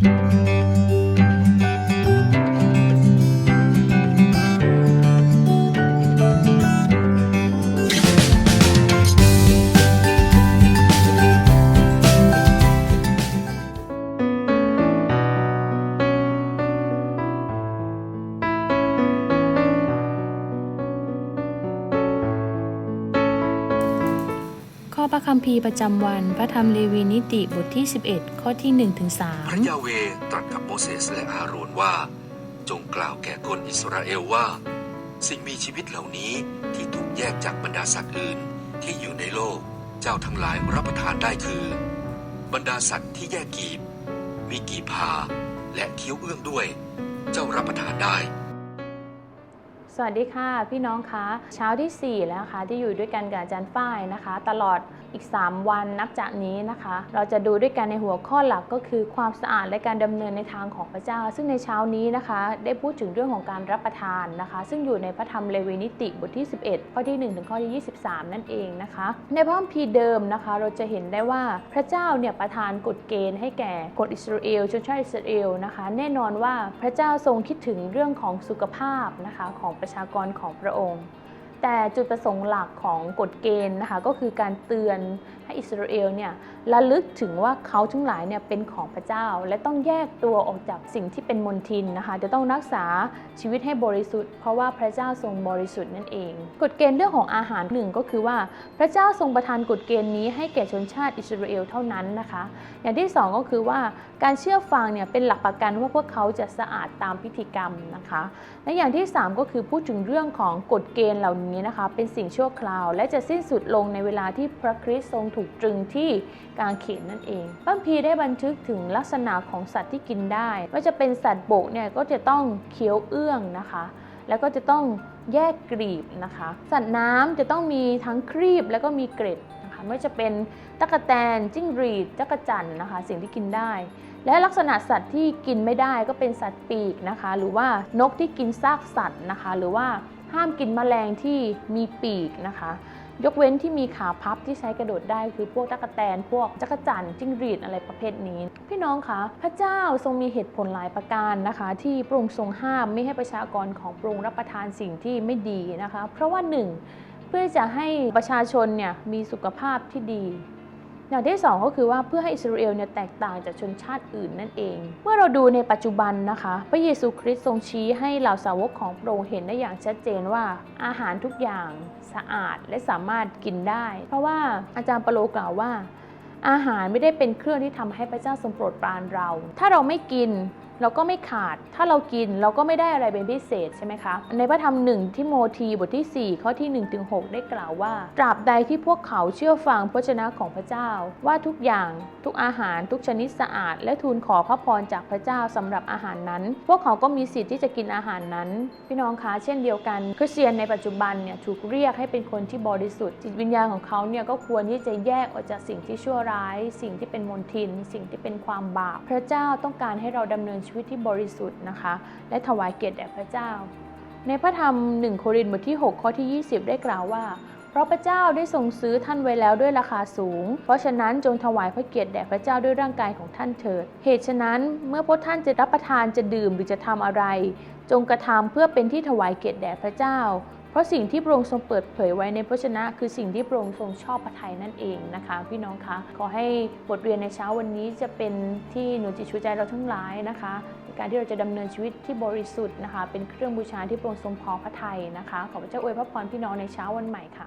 Thank you. ข้อพระคัมภีร์ประจำวัน พระธรรมเลวีนิติบทที่ 11 ข้อที่1ถึงพระยาเวตรัสกับโมเสสและอาโรนว่า จงกล่าวแก่คนอิสราเอลว่า สิ่งมีชีวิตเหล่านี้ที่ถูกแยกจากบรรดาสัตว์อื่นที่อยู่ในโลก เจ้าทั้งหลายรับประทานได้คือ บรรดาสัตว์ที่แยกกีบ มีกีบพาและเคี้ยวเอื้องด้วย เจ้ารับประทานได้ สวัสดีค่ะพี่น้องคะเช้าที่ 4 แล้วนะคะที่อยู่ด้วยกันกับอาจารย์ฝ้ายนะคะ ตลอดอีก 3 วันนับจากนี้นะคะ เราจะดูด้วยกันในหัวข้อหลักก็คือความสะอาดและการดำเนินในทางของพระเจ้า ซึ่งในเช้านี้นะคะ ได้พูดถึงเรื่องของการรับประทานนะคะ ซึ่งอยู่ในพระธรรมเลวีนิติบทที่ 11 ข้อที่ 1 ถึงข้อที่ 23 นั่นเองนะคะ ในพระคัมภีร์เดิมนะคะ เราจะเห็นได้ว่าพระเจ้าเนี่ยประทานกฎเกณฑ์ให้แก่คนอิสราเอลชนชาติอิสราเอลนะคะ แน่นอนว่าพระเจ้าทรงคิดถึงเรื่องของสุขภาพนะคะของประประชากรของพระองค์ แต่จุดประสงค์หลักของกฎเกณฑ์นะคะก็คือการเตือนให้อิสราเอลเนี่ยระลึกถึงว่าเขาทั้งหลายเนี่ยเป็นของพระเจ้า และต้องแยกตัวออกจากสิ่งที่เป็นมลทินนะคะจะต้องรักษาชีวิตให้บริสุทธิ์เพราะว่าพระเจ้าทรงบริสุทธิ์นั่นเอง กฎเกณฑ์เรื่องของอาหารหนึ่งก็คือว่าพระเจ้าทรงประทานกฎเกณฑ์นี้ให้แก่ชนชาติอิสราเอลเท่านั้นนะคะ อย่างที่สองก็คือว่าการเชื่อฟังเนี่ยเป็นหลักประกันว่าพวกเขาจะสะอาดตามพิธีกรรมนะคะ และอย่างที่ 3 ก็คือพูดถึงเรื่องของกฎเกณฑ์เหล่านี้นะคะ เป็นสิ่งชั่วคราว และจะสิ้นสุดลงในเวลาที่พระคริสต์ทรงถูกตรึงที่กางเขนนั่นเองพระคัมภีได้บันทึกถึงลักษณะของสัตว์ที่กินได้ว่าจะเป็นสัตว์บกเนี่ยก็จะต้องเคี้ยวเอื้องนะคะ แล้วก็จะต้องแยกกรีบนะคะ สัตว์น้ำจะต้องมีทั้งครีบแล้วก็มีเกร็ดนะคะไม่ว่าจะเป็นตะกแตนจิ้งหรีดจักรจั่นนะคะ สิ่งที่กินได้ และลักษณะสัตว์ที่กินไม่ได้ก็เป็นสัตว์ปีกนะคะ หรือว่านกที่กินซากสัตว์นะคะ หรือว่า ห้ามกินแมลงที่มีปีกนะคะ ยกเว้นที่มีขาพับที่ใช้กระโดดได้คือพวกตะกแตน พวกจักจั่นจิ้งหรีดอะไรประเภทนี้ พี่น้องคะพระเจ้าทรงมีเหตุผลหลายประการนะคะ ที่พระองค์ทรงห้ามไม่ให้ประชากรของพระองค์รับประทานสิ่งที่ไม่ดีนะคะ เพราะว่าหนึ่งเพื่อจะให้ประชาชนเนี่ยมีสุขภาพที่ดี อย่างที่สองก็คือว่าเพื่อให้อิสราเอลเนี่ยแตกต่างจากชนชาติอื่นนั่นเอง เมื่อเราดูในปัจจุบันนะคะ พระเยซูคริสต์ทรงชี้ให้เหล่าสาวกของพระองค์เห็นได้อย่างชัดเจนว่าอาหารทุกอย่างสะอาดและสามารถกินได้ เพราะว่าอาจารย์ปโลกล่าวว่า อาหารไม่ได้เป็นเครื่องที่ทำให้พระเจ้าทรงโปรดปรานเรา ถ้าเราไม่กิน เราก็ไม่ขาด ถ้าเรากินเราก็ไม่ได้อะไรเป็นพิเศษใช่ไหมคะ ในพระธรรมหนึ่งที่โมธีบทที่ 4 ข้อที่1ถึง6ได้กล่าวว่า ตราบใดที่พวกเขาเชื่อฟังพระชนะของพระเจ้า ว่าทุกอย่างทุกอาหารทุกชนิดสะอาด และทูลขอพระพรจากพระเจ้าสำหรับอาหารนั้น พวกเขาก็มีสิทธิ์ที่จะกินอาหารนั้น พี่น้องคะเช่นเดียวกันคริสเตียนในปัจจุบันเนี่ยถูกเรียกให้เป็นคนที่บริสุทธิ์จิตวิญญาณของเขาเนี่ยก็ควรที่จะแยกออกจากสิ่งที่ชั่วร้าย สิ่งที่เป็นมลทิน สิ่งที่เป็นความบาปพระเจ้าต้องการให้เราดำเนินชีวิตที่บริสุทธิ์นะคะ และถวายเกียรติแด่พระเจ้า ในพระธรรมหนึ่งโครินธ์บทที่ 6 ข้อที่ 20 ได้กล่าวว่า เพราะพระเจ้าได้ทรงซื้อท่านไว้แล้วด้วยราคาสูง เพราะฉะนั้นจงถวายพระเกียรติแด่พระเจ้าด้วยร่างกายของท่านเถิด เหตุฉะนั้นเมื่อพวกท่านจะรับประทานจะดื่มหรือจะทำอะไร จงกระทำเพื่อเป็นที่ถวายเกียรติแด่พระเจ้า เพราะสิ่งที่พระองค์ทรงเปิดเผยไว้ในพระชนะ คือสิ่งที่พระองค์ทรงชอบพระทัยนั่นเองนะคะ พี่น้องคะขอให้บทเรียนในเช้าวันนี้จะเป็นที่หนุนจิตชูใจเราทั้งหลายนะคะในการที่เราจะดำเนินชีวิตที่บริสุทธิ์นะคะ เป็นเครื่องบูชาที่พระองค์ทรงพอพระทัยนะคะ ขอพระเจ้าอวยพระพรพี่น้องในเช้าวันใหม่ค่ะ